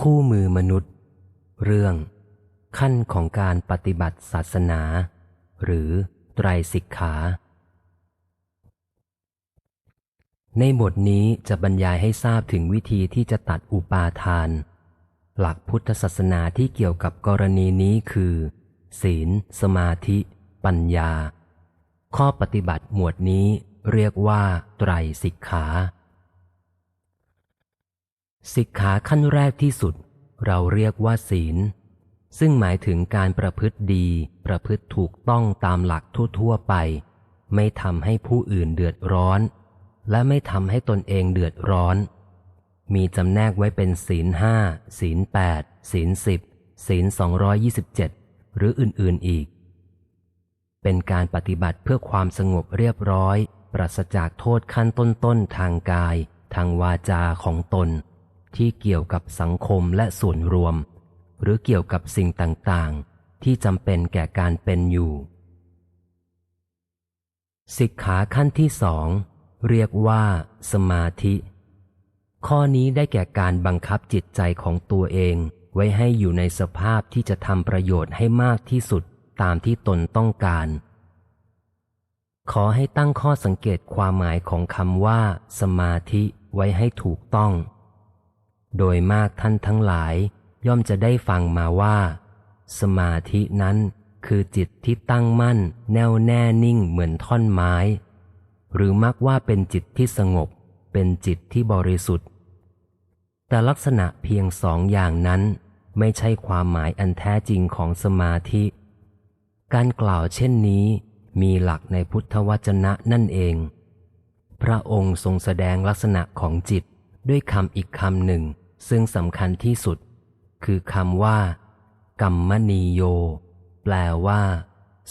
คู่มือมนุษย์ เรื่อง ขั้นของการปฏิบัติศาสนา หรือไตรสิกขา ในบทนี้จะบรรยายให้ทราบถึงวิธีที่จะตัดอุปาทาน หลักพุทธศาสนาที่เกี่ยวกับกรณีนี้คือ ศีล สมาธิ ปัญญา ข้อปฏิบัติหมวดนี้เรียกว่า ไตรสิกขา สิกขาขั้นแรกที่สุด เราเรียกว่าศีล ซึ่งหมายถึงการประพฤติดี ประพฤติถูกต้องตามหลักทั่วๆไป ไม่ทำให้ผู้อื่นเดือดร้อน และไม่ทำให้ตนเองเดือดร้อน มีจำแนกไว้เป็นศีลห้าศีลแปดศีลสิบศีลสองยี่สิบเจ็ดหรืออื่นๆอีก เป็นการปฏิบัติเพื่อความสงบเรียบร้อย ปราศจากโทษขั้นต้นๆทางกาย ทางวาจาของตน ที่เกี่ยวกับสังคมและส่วนรวม หรือเกี่ยวกับสิ่งต่างๆ ที่จำเป็นแก่การเป็นอยู่ สิกขาขั้นที่สองเรียกว่า สมาธิ ข้อนี้ได้แก่การบังคับจิตใจของตัวเองไว้ให้อยู่ในสภาพที่จะทำประโยชน์ให้มากที่สุดตามที่ตนต้องการ ขอให้ตั้งข้อสังเกตความหมายของคำว่า สมาธิไว้ให้ถูกต้อง โดยมากท่านทั้งหลาย ย่อมจะได้ฟังมาว่า สมาธินั้นคือจิตที่ตั้งมั่น แน่วแน่นิ่งเหมือนท่อนไม้ หรือมักว่าเป็นจิตที่สงบ เป็นจิตที่บริสุทธิ์ แต่ลักษณะเพียงสองอย่างนั้น ไม่ใช่ความหมายอันแท้จริงของสมาธิ การกล่าวเช่นนี้มีหลักในพุทธวจนะนั่นเอง พระองค์ทรงแสดงลักษณะของจิตด้วยคำอีกคำหนึ่ง ซึ่งสำคัญที่สุด คือคำว่ากัมมณีโย แปลว่า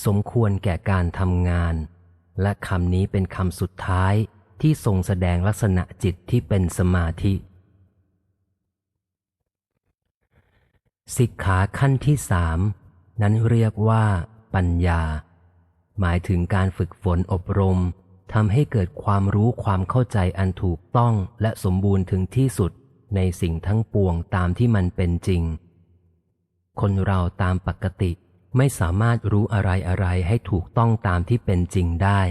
สมควรแก่การทำงาน และคำนี้เป็นคำสุดท้ายที่ทรงแสดงลักษณะจิตที่เป็นสมาธิ สิกขาขั้นที่สามนั้นเรียกว่า ปัญญา หมายถึงการฝึกฝนอบรมทำให้เกิดความรู้ความเข้าใจอันถูกต้องและสมบูรณ์ถึงที่สุด ในสิ่งทั้งปวงตามที่มันเป็นจริง คนเราตามปกติไม่สามารถรู้อะไรอะไรให้ถูกต้องตามที่เป็นจริงได้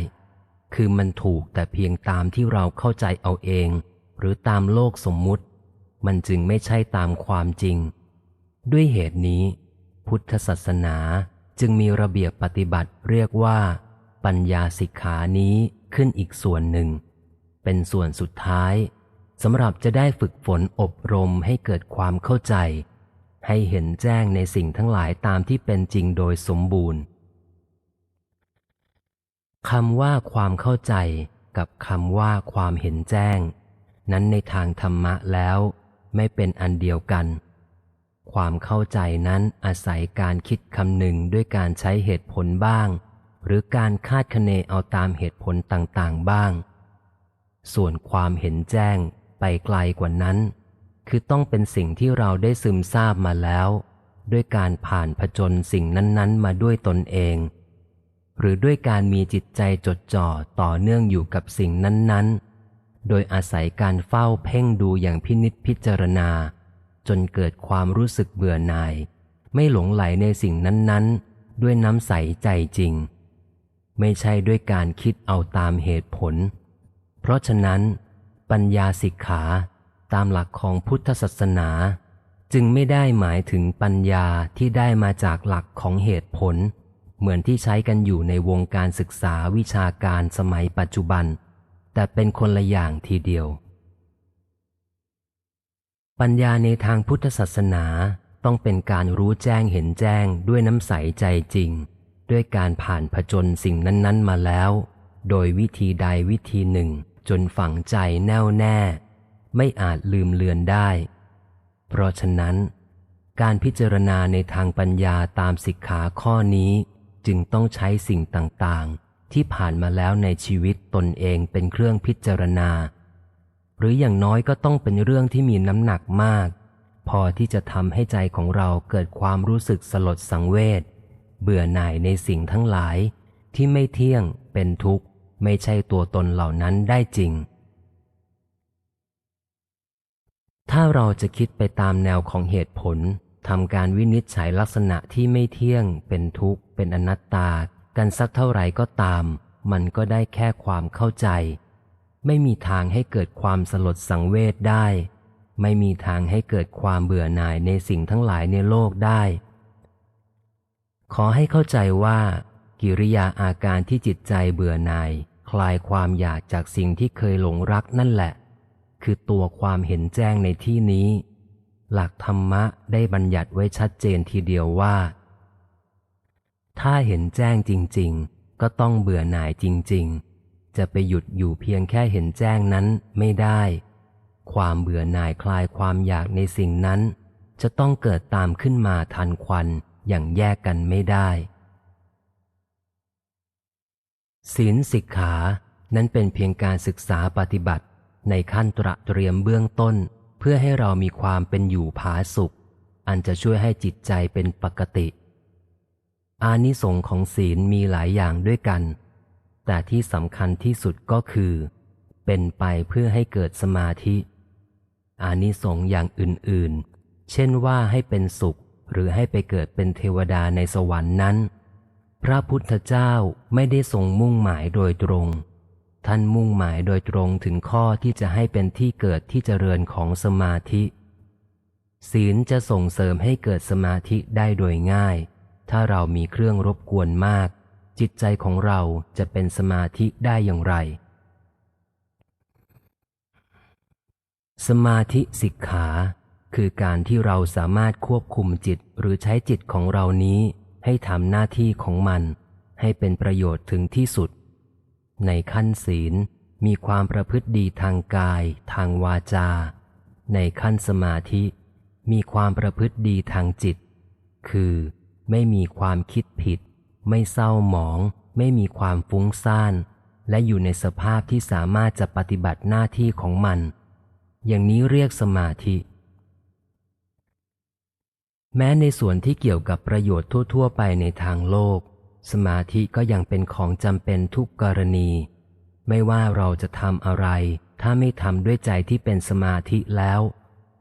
คือมันถูกแต่เพียงตามที่เราเข้าใจเอาเอง หรือตามโลกสมมุติ มันจึงไม่ใช่ตามความจริง ด้วยเหตุนี้ พุทธศาสนาจึงมีระเบียบปฏิบัติเรียกว่า ปัญญาสิกขานี้ขึ้นอีกส่วนหนึ่ง เป็นส่วนสุดท้าย สำหรับจะได้ฝึกฝนอบรมให้เกิดความเข้าใจ ให้เห็นแจ้งในสิ่งทั้งหลายตามที่เป็นจริงโดยสมบูรณ์คำว่าความเข้าใจกับคำว่าความเห็นแจ้ง นั้นในทางธรรมะแล้วไม่เป็นอันเดียวกัน ความเข้าใจนั้นอาศัยการคิดคำหนึ่งด้วยการใช้เหตุผลบ้าง หรือการคาดคะเนเอาตามเหตุผลต่างๆบ้าง ส่วนความเห็นแจ้ง ไปไกลกว่านั้น คือต้องเป็นสิ่งที่เราได้ซึมซาบมาแล้ว ด้วยการผ่านผจญสิ่งนั้น ๆ มาด้วยตนเอง หรือด้วยการมีจิตใจจดจ่อต่อเนื่องอยู่กับสิ่งนั้น ๆ โดยอาศัยการเฝ้าเพ่งดูอย่างพินิจพิจารณา จนเกิดความรู้สึกเบื่อหน่าย ไม่หลงไหลในสิ่งนั้นๆ ด้วยน้ำใสใจจริง ไม่ใช่ด้วยการคิดเอาตามเหตุผล เพราะฉะนั้น ปัญญาสิกขา ตามหลักของพุทธศาสนา จึงไม่ได้หมายถึงปัญญาที่ได้มาจากหลักของเหตุผล เหมือนที่ใช้กันอยู่ในวงการศึกษาวิชาการสมัยปัจจุบัน แต่เป็นคนละอย่างทีเดียว ปัญญาในทางพุทธศาสนาต้องเป็นการรู้แจ้งเห็นแจ้งด้วยน้ำใสใจจริง ด้วยการผ่านผจญสิ่งนั้น ๆ มาแล้ว โดยวิธีใดวิธีหนึ่ง จนฝังใจแน่วแน่ ไม่อาจลืมเลือนได้ เพราะฉะนั้น การพิจารณาในทางปัญญาตามสิกขาข้อนี้จึงต้องใช้สิ่งต่างๆ ที่ผ่านมาแล้วในชีวิตตนเองเป็นเครื่องพิจารณา หรืออย่างน้อยก็ต้องเป็นเรื่องที่มีน้ำหนักมาก พอที่จะทำให้ใจของเราเกิดความรู้สึกสลดสังเวชเบื่อหน่ายในสิ่งทั้งหลายที่ไม่เที่ยงเป็นทุกข์ ไม่ใช่ตัวตนเหล่านั้นได้จริง ถ้าเราจะคิดไปตามแนวของเหตุผลทำการวินิจฉัยลักษณะที่ไม่เที่ยง เป็นทุกข์ เป็นอนัตตา กันสักเท่าไหร่ก็ตาม มันก็ได้แค่ความเข้าใจ ไม่มีทางให้เกิดความสลดสังเวชได้ ไม่มีทางให้เกิดความเบื่อหน่ายในสิ่งทั้งหลายในโลกได้ ขอให้เข้าใจว่า กิริยาอาการที่จิตใจเบื่อหน่าย ลายความอยากจากสิ่งที่เคยหลงรักนั่นแหละ คือตัวความเห็นแจ้งในที่นี้ หลักธรรมะได้บัญญัติไว้ชัดเจนทีเดียวว่า ถ้าเห็นแจ้งจริง ๆ ก็ต้องเบื่อหน่ายจริง ๆ จะไปหยุดอยู่เพียงแค่เห็นแจ้งนั้นไม่ได้ ความเบื่อหน่ายคลายความอยากในสิ่งนั้น จะต้องเกิดตามขึ้นมาทันควันอย่างแยกกันไม่ได้ ศีลสิกขานั้นเป็นเพียงการศึกษาปฏิบัติ ในขั้นตระเตรียมเบื้องต้น เพื่อให้เรามีความเป็นอยู่ผาสุข อันจะช่วยให้จิตใจเป็นปกติ อานิสงส์ของศีลมีหลายอย่างด้วยกัน แต่ที่สำคัญที่สุดก็คือ เป็นไปเพื่อให้เกิดสมาธิ อานิสงส์อย่างอื่นๆ เช่นว่าให้เป็นสุขหรือให้ไปเกิดเป็นเทวดาในสวรรค์นั้น พระพุทธเจ้าไม่ได้ทรงมุ่งหมายโดยตรง ท่านมุ่งหมายโดยตรงถึงข้อที่จะให้เป็นที่เกิดที่เจริญของสมาธิ ศีลจะส่งเสริมให้เกิดสมาธิได้โดยง่าย ถ้าเรามีเครื่องรบกวนมาก จิตใจของเราจะเป็นสมาธิได้อย่างไร สมาธิสิกขา คือการที่เราสามารถควบคุมจิตหรือใช้จิตของเรานี้ ให้ทำหน้าที่ของมัน ให้เป็นประโยชน์ถึงที่สุด ในขั้นศีลมีความประพฤติดีทางกาย ทางวาจา ในขั้นสมาธิ มีความประพฤติดีทางจิต คือไม่มีความคิดผิด ไม่เศร้าหมอง ไม่มีความฟุ้งซ่านและอยู่ในสภาพที่สามารถจะปฏิบัติหน้าที่ของมัน อย่างนี้เรียกสมาธิ แม้ในส่วนที่เกี่ยวกับประโยชน์ทั่ว ๆ ไปในทางโลก สมาธิก็ยังเป็นของจำเป็นทุกกรณี ไม่ว่าเราจะทำอะไร ถ้าไม่ทำด้วยใจที่เป็นสมาธิแล้ว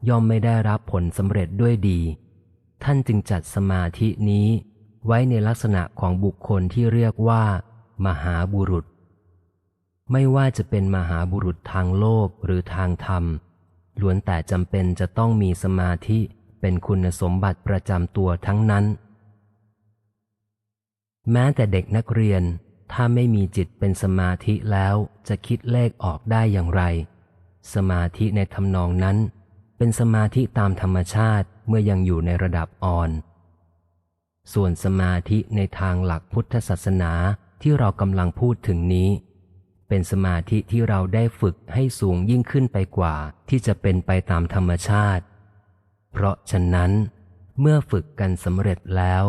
ย่อมไม่ได้รับผลสำเร็จด้วยดี ท่านจึงจัดสมาธินี้ ไว้ในลักษณะของบุคคลที่เรียกว่า มหาบุรุษ ไม่ว่าจะเป็นมหาบุรุษทางโลกหรือทางธรรมล้วนแต่จำเป็นจะต้องมีสมาธิ เป็นคุณสมบัติประจำตัวทั้งนั้น แม้แต่เด็กนักเรียน ถ้าไม่มีจิตเป็นสมาธิแล้วจะคิดเลขออกได้อย่างไร สมาธิในทำนองนั้น เป็นสมาธิตามธรรมชาติเมื่อยังอยู่ในระดับอ่อน ส่วนสมาธิในทางหลักพุทธศาสนาที่เรากำลังพูดถึงนี้ เป็นสมาธิที่เราได้ฝึกให้สูงยิ่งขึ้นไปกว่าที่จะเป็นไปตามธรรมชาติ เพราะฉะนั้น เมื่อฝึกกันสำเร็จแล้ว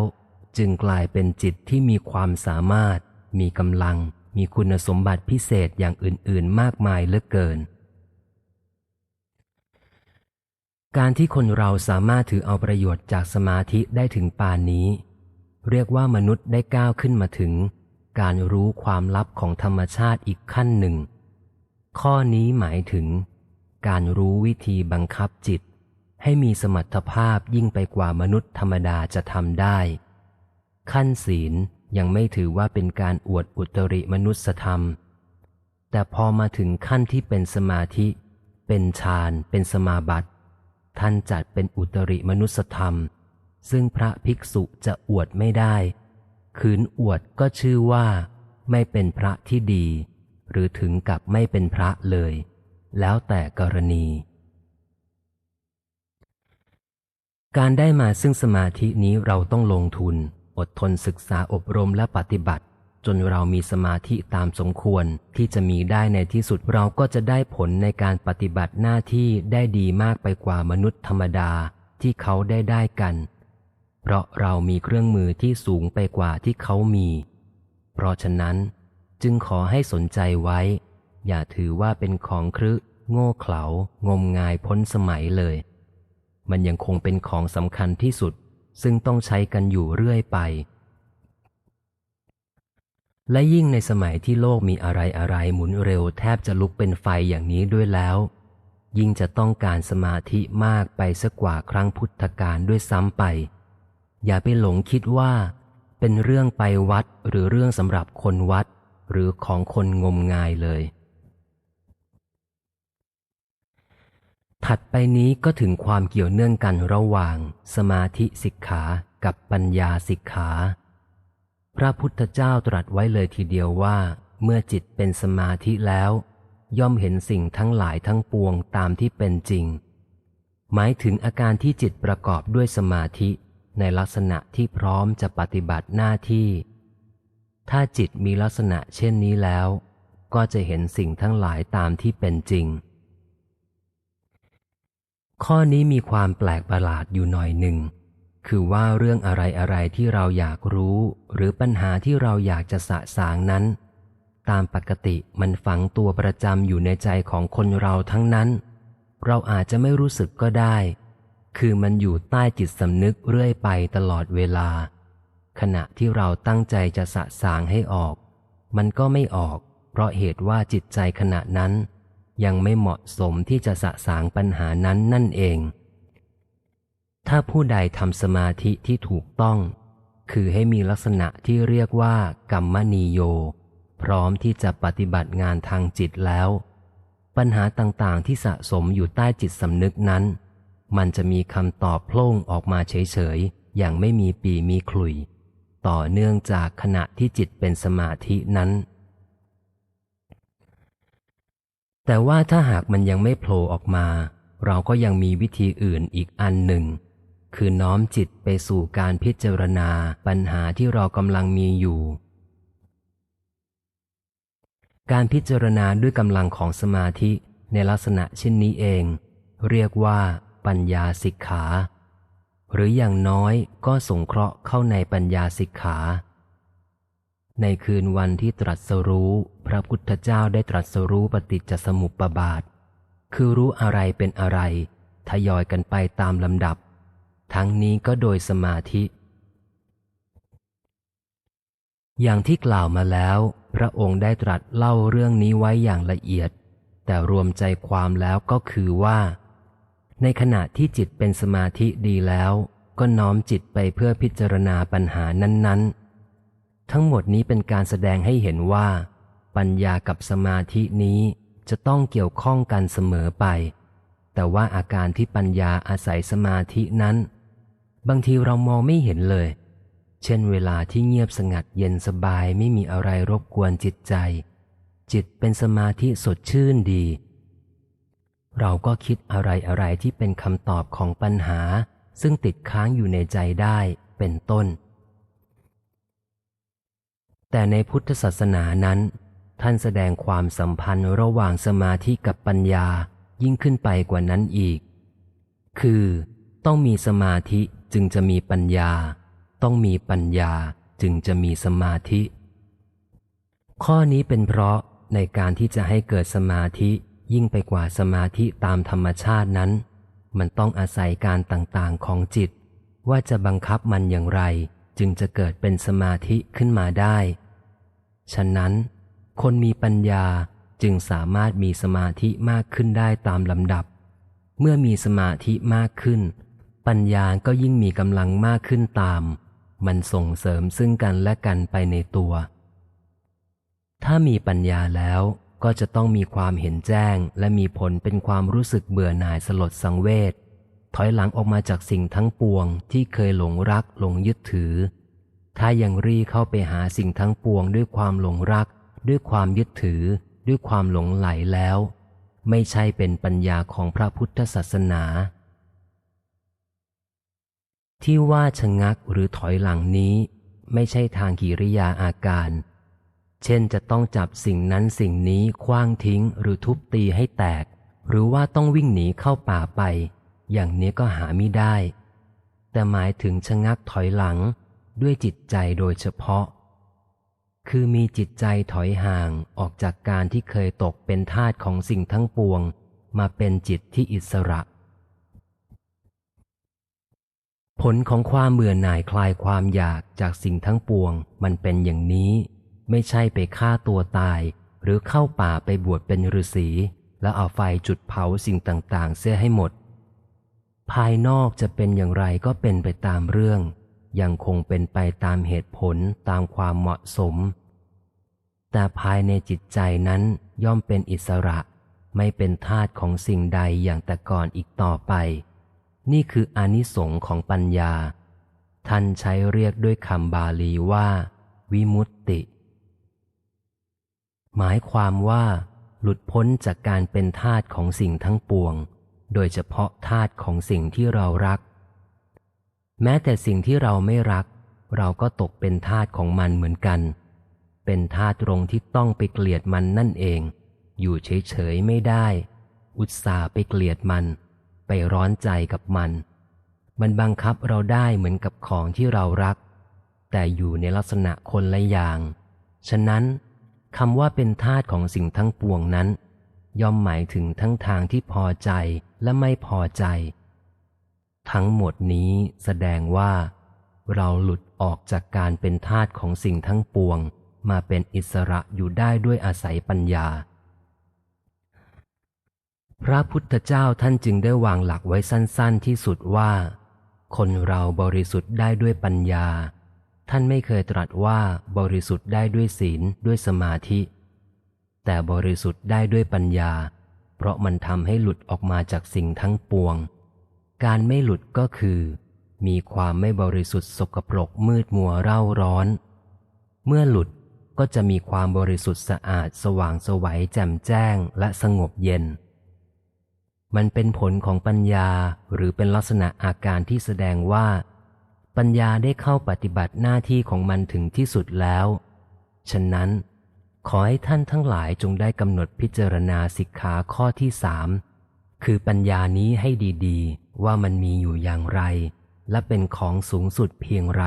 จึงกลายเป็นจิตที่มีความสามารถ มีกำลัง มีคุณสมบัติพิเศษอย่างอื่น ๆ มากมายเหลือเกิน การที่คนเราสามารถถือเอาประโยชน์จากสมาธิได้ถึงปานนี้ เรียกว่ามนุษย์ได้ก้าวขึ้นมาถึง การรู้ความลับของธรรมชาติอีกขั้นหนึ่ง ข้อนี้หมายถึงการรู้วิธีบังคับจิต ให้มีสมรรถภาพยิ่งไปกว่ามนุษย์ธรรมดาจะทำได้ ขั้นศีลยังไม่ถือว่าเป็นการอวดอุตริมนุสธรรม แต่พอมาถึงขั้นที่เป็นสมาธิ เป็นฌานเป็นสมาบัติ ท่านจัดเป็นอุตริมนุสธรรม ซึ่งพระภิกษุจะอวดไม่ได้ ขืนอวดก็ชื่อว่าไม่เป็นพระที่ดี หรือถึงกับไม่เป็นพระเลย แล้วแต่กรณี การได้มาซึ่งสมาธินี้เราต้องลงทุน อดทนศึกษาอบรมและปฏิบัติ จนเรามีสมาธิตามสมควรที่จะมีได้ในที่สุดเราก็จะได้ผลในการปฏิบัติหน้าที่ได้ดีมากไปกว่ามนุษย์ธรรมดาที่เขาได้ได้กัน เพราะเรามีเครื่องมือที่สูงไปกว่าที่เขามี เพราะฉะนั้น จึงขอให้สนใจไว้ อย่าถือว่าเป็นของครึโง่เขลางมงายพ้นสมัยเลย มันยังคงเป็นของสำคัญที่สุด ซึ่งต้องใช้กันอยู่เรื่อยไป และยิ่งในสมัยที่โลกมีอะไรอะไรหมุนเร็วแทบจะลุกเป็นไฟอย่างนี้ด้วยแล้ว ยิ่งจะต้องการสมาธิมากไปสักกว่าครั้งพุทธกาลด้วยซ้ำไป อย่าไปหลงคิดว่า เป็นเรื่องไปวัดหรือเรื่องสำหรับคนวัด หรือของคนงมงายเลย ถัดไปนี้ก็ถึงความเกี่ยวเนื่องกันระหว่าง สมาธิสิกขากับปัญญาสิกขา พระพุทธเจ้าตรัสไว้เลยทีเดียวว่า เมื่อจิตเป็นสมาธิแล้ว ย่อมเห็นสิ่งทั้งหลายทั้งปวงตามที่เป็นจริง หมายถึงอาการที่จิตประกอบด้วยสมาธิในลักษณะที่พร้อมจะปฏิบัติหน้าที่ ถ้าจิตมีลักษณะเช่นนี้แล้ว ก็จะเห็นสิ่งทั้งหลายตามที่เป็นจริง ข้อนี้มีความแปลกประหลาดอยู่หน่อยหนึ่ง คือว่าเรื่องอะไรอะไรที่เราอยากรู้ หรือปัญหาที่เราอยากจะสะสางนั้น ตามปกติมันฝังตัวประจำอยู่ในใจของคนเราทั้งนั้น เราอาจจะไม่รู้สึกก็ได้ คือมันอยู่ใต้จิตสำนึกเรื่อยไปตลอดเวลา ขณะที่เราตั้งใจจะสะสางให้ออก มันก็ไม่ออก เพราะเหตุว่าจิตใจขณะนั้น ยังไม่เหมาะสมที่จะสะสางปัญหานั้นนั่นเอง ถ้าผู้ใดทำสมาธิที่ถูกต้อง คือให้มีลักษณะที่เรียกว่ากัมมนีโย พร้อมที่จะปฏิบัติงานทางจิตแล้ว ปัญหาต่างๆที่สะสมอยู่ใต้จิตสำนึกนั้น มันจะมีคำตอบโพล่งออกมาเฉยๆ อย่างไม่มีปีมีขลุย ต่อเนื่องจากขณะที่จิตเป็นสมาธินั้น แต่ว่าถ้าหากมันยังไม่โผล่ออกมา เราก็ยังมีวิธีอื่นอีกอันหนึ่ง คือน้อมจิตไปสู่การพิจารณาปัญหาที่เรากำลังมีอยู่ การพิจารณาด้วยกำลังของสมาธิในลักษณะเช่นนี้เอง เรียกว่า ปัญญาสิกขา หรืออย่างน้อยก็สงเคราะห์เข้าในปัญญาสิกขา ในคืนวันที่ตรัสรู้ พระพุทธเจ้าได้ตรัสรู้ปฏิจจสมุปบาท คือรู้อะไรเป็นอะไร ทยอยกันไปตามลำดับ ทั้งนี้ก็โดยสมาธิ อย่างที่กล่าวมาแล้ว พระองค์ได้ตรัสเล่าเรื่องนี้ไว้อย่างละเอียด แต่รวมใจความแล้วก็คือว่า ในขณะที่จิตเป็นสมาธิดีแล้ว ก็น้อมจิตไปเพื่อพิจารณาปัญหานั้น ๆ ทั้งหมดนี้เป็นการแสดงให้เห็นว่า ปัญญากับสมาธินี้จะต้องเกี่ยวข้องกันเสมอไป แต่ว่าอาการที่ปัญญาอาศัยสมาธินั้น บางทีเรามองไม่เห็นเลย เช่นเวลาที่เงียบสงัดเย็นสบายไม่มีอะไรรบกวนจิตใจ จิตเป็นสมาธิสดชื่นดี เราก็คิดอะไรอะไรที่เป็นคำตอบของปัญหา ซึ่งติดค้างอยู่ในใจได้เป็นต้น แต่ในพุทธศาสนานั้น ท่านแสดงความสัมพันธ์ระหว่างสมาธิกับปัญญายิ่งขึ้นไปกว่านั้นอีก คือ ต้องมีสมาธิจึงจะมีปัญญา ต้องมีปัญญาจึงจะมีสมาธิ ข้อนี้เป็นเพราะในการที่จะให้เกิดสมาธิยิ่งไปกว่าสมาธิตามธรรมชาตินั้น มันต้องอาศัยการต่างๆของจิต ว่าจะบังคับมันอย่างไร จึงจะเกิดเป็นสมาธิขึ้นมาได้ ฉะนั้น คนมีปัญญาจึงสามารถมีสมาธิมากขึ้นได้ตามลำดับ เมื่อมีสมาธิมากขึ้น ปัญญาก็ยิ่งมีกำลังมากขึ้นตาม มันส่งเสริมซึ่งกันและกันไปในตัว ถ้ามีปัญญาแล้วก็จะต้องมีความเห็นแจ้ง และมีผลเป็นความรู้สึกเบื่อหน่ายสลดสังเวชถอยหลังออกมาจากสิ่งทั้งปวงที่เคยหลงรักหลงยึดถือ ถ้ายังรีเข้าไปหาสิ่งทั้งปวงด้วยความหลงรัก ด้วยความยึดถือ ด้วยความหลงไหลแล้ว ไม่ใช่เป็นปัญญาของพระพุทธศาสนา ที่ว่าชะงักหรือถอยหลังนี้ ไม่ใช่ทางกิริยาอาการ เช่นจะต้องจับสิ่งนั้นสิ่งนี้คว้างทิ้งหรือทุบตีให้แตก หรือว่าต้องวิ่งหนีเข้าป่าไป อย่างนี้ก็หาไม่ได้ แต่หมายถึงชะงักถอยหลัง ด้วยจิตใจโดยเฉพาะ คือมีจิตใจถอยห่างออกจากการที่เคยตกเป็นทาสของสิ่งทั้งปวง มาเป็นจิตที่อิสระ ผลของความเบื่อหน่ายคลายความอยากจากสิ่งทั้งปวง มันเป็นอย่างนี้ ไม่ใช่ไปฆ่าตัวตาย หรือเข้าป่าไปบวชเป็นฤาษีแล้วเอาไฟจุดเผาสิ่งต่าง ๆ เสียให้หมด ภายนอกจะเป็นอย่างไรก็เป็นไปตามเรื่อง ยังคงเป็นไปตามเหตุผลตามความเหมาะสม แต่ภายในจิตใจนั้นย่อมเป็นอิสระไม่เป็นทาสของสิ่งใดอย่างแต่ก่อนอีกต่อไป นี่คืออนิสงค์ของปัญญา ท่านใช้เรียกด้วยคำบาลีว่า วิมุตติ หมายความว่า หลุดพ้นจากการเป็นทาสของสิ่งทั้งปวง โดยเฉพาะทาสของสิ่งที่เรารัก แม้แต่สิ่งที่เราไม่รัก เราก็ตกเป็นทาสของมันเหมือนกัน เป็นทาสตรงที่ต้องไปเกลียดมันนั่นเอง อยู่เฉยๆไม่ได้ อุตส่าห์ไปเกลียดมัน ไปร้อนใจกับมัน มันบังคับเราได้เหมือนกับของที่เรารัก แต่อยู่ในลักษณะคนละอย่าง ฉะนั้นคำว่าเป็นทาสของสิ่งทั้งปวงนั้น ย่อมหมายถึงทั้งทางที่พอใจและไม่พอใจ ทั้งหมดนี้แสดงว่า เราหลุดออกจากการเป็นทาสของสิ่งทั้งปวง มาเป็นอิสระอยู่ได้ด้วยอาศัยปัญญา พระพุทธเจ้าท่านจึงได้วางหลักไว้สั้น ๆ ที่สุดว่า คนเราบริสุทธิ์ได้ด้วยปัญญา ท่านไม่เคยตรัสว่าบริสุทธิ์ได้ด้วยศีลด้วยสมาธิ แต่บริสุทธิ์ได้ด้วยปัญญา เพราะมันทำให้หลุดออกมาจากสิ่งทั้งปวง การไม่หลุดก็คือ มีความไม่บริสุทธิ์สกปรกมืดมัวเร่าร้อน เมื่อหลุดก็จะมีความบริสุทธิ์สะอาดสว่างสวัยแจ่มแจ้งและสงบเย็น มันเป็นผลของปัญญาหรือเป็นลักษณะอาการที่แสดงว่า ปัญญาได้เข้าปฏิบัติหน้าที่ของมันถึงที่สุดแล้ว ฉะนั้น ขอให้ท่านทั้งหลายจงได้กำหนดพิจารณาสิกขาข้อที่สาม คือปัญญานี้ให้ดีๆ ว่ามันมีอยู่อย่างไร และเป็นของสูงสุดเพียงไร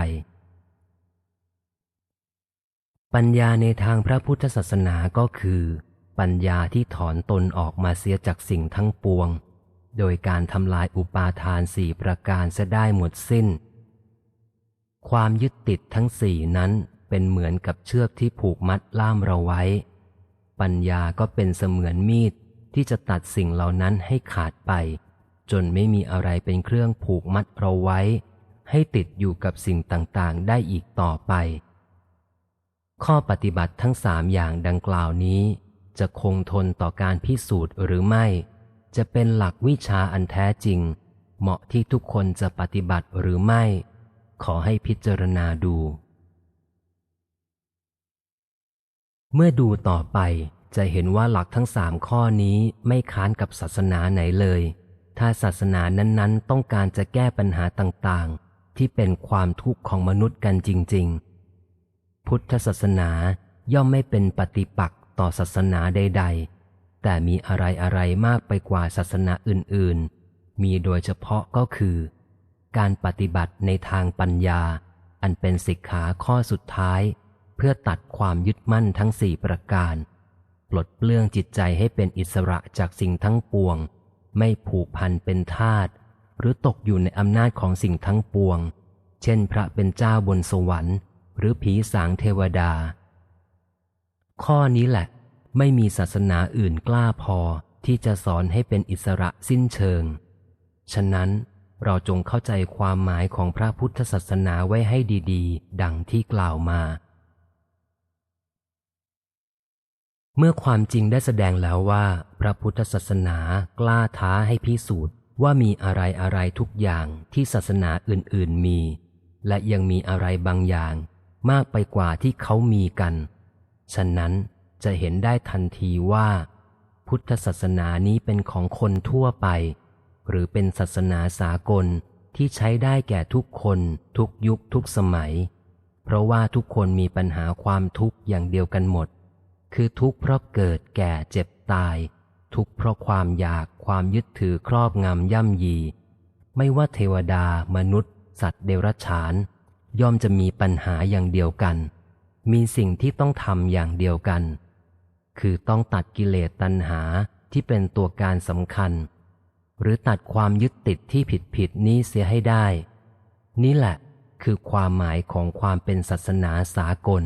ปัญญาในทางพระพุทธศาสนาก็คือ ปัญญาที่ถอนตนออกมาเสียจากสิ่งทั้งปวง โดยการทำลายอุปาทานสี่ประการจะได้หมดสิ้น ความยึดติดทั้งสี่นั้นเป็นเหมือนกับเชือกที่ผูกมัดล่ามเราไว้ ปัญญาก็เป็นเสมือนมีด ที่จะตัดสิ่งเหล่านั้นให้ขาดไป จนไม่มีอะไรเป็นเครื่องผูกมัดเราไว้ ให้ติดอยู่กับสิ่งต่างๆ ได้อีกต่อไป ข้อปฏิบัติทั้งสามอย่างดังกล่าวนี้ จะคงทนต่อการพิสูจน์หรือไม่ จะเป็นหลักวิชาอันแท้จริง เหมาะที่ทุกคนจะปฏิบัติหรือไม่ ขอให้พิจารณาดู เมื่อดูต่อไป จะเห็นว่าหลักทั้งสามข้อนี้ไม่ค้านกับศาสนาไหนเลย ถ้าศาสนานั้นๆ ต้องการจะแก้ปัญหาต่างๆ ที่เป็นความทุกข์ของมนุษย์กันจริง ๆ พุทธศาสนาย่อมไม่เป็นปฏิปักษ์ต่อศาสนาใด ๆ แต่มีอะไรๆมากไปกว่าศาสนาอื่นๆ มีโดยเฉพาะก็คือ การปฏิบัติในทางปัญญา อันเป็นสิกขาข้อสุดท้าย เพื่อตัดความยึดมั่นทั้งสี่ประการ ปลดเปลื้องจิตใจให้เป็นอิสระจากสิ่งทั้งปวง ไม่ผูกพันเป็นทาสหรือตกอยู่ในอำนาจของสิ่งทั้งปวง เช่นพระเป็นเจ้าบนสวรรค์ หรือผีสางเทวดา ข้อนี้แหละ ไม่มีศาสนาอื่นกล้าพอที่จะสอนให้เป็นอิสระสิ้นเชิง ฉะนั้นเราจงเข้าใจความหมายของพระพุทธศาสนาไว้ให้ดี ๆ ดังที่กล่าวมา เมื่อความจริงได้แสดงแล้วว่า พระพุทธศาสนากล้าท้าให้พิสูจน์ว่ามีอะไรอะไรทุกอย่างที่ศาสนาอื่นๆมี และยังมีอะไรบางอย่าง มากไปกว่าที่เขามีกัน ฉะนั้นจะเห็นได้ทันทีว่า พุทธศาสนานี้เป็นของคนทั่วไป หรือเป็นศาสนาสากลที่ใช้ได้แก่ทุกคนทุกยุคทุกสมัย เพราะว่าทุกคนมีปัญหาความทุกข์อย่างเดียวกันหมด คือทุกข์เพราะเกิดแก่เจ็บตาย ทุกข์เพราะความอยากความยึดถือครอบงำย่ำยี ไม่ว่าเทวดา มนุษย์ สัตว์เดรัจฉาน ย่อมจะมีปัญหาอย่างเดียวกัน มีสิ่งที่ต้องทำอย่างเดียวกัน คือต้องตัดกิเลสตัณหาที่เป็นตัวการสำคัญ หรือตัดความยึดติดที่ผิดผิดนี้เสียให้ได้ นี่แหละคือความหมายของความเป็นศาสนาสากล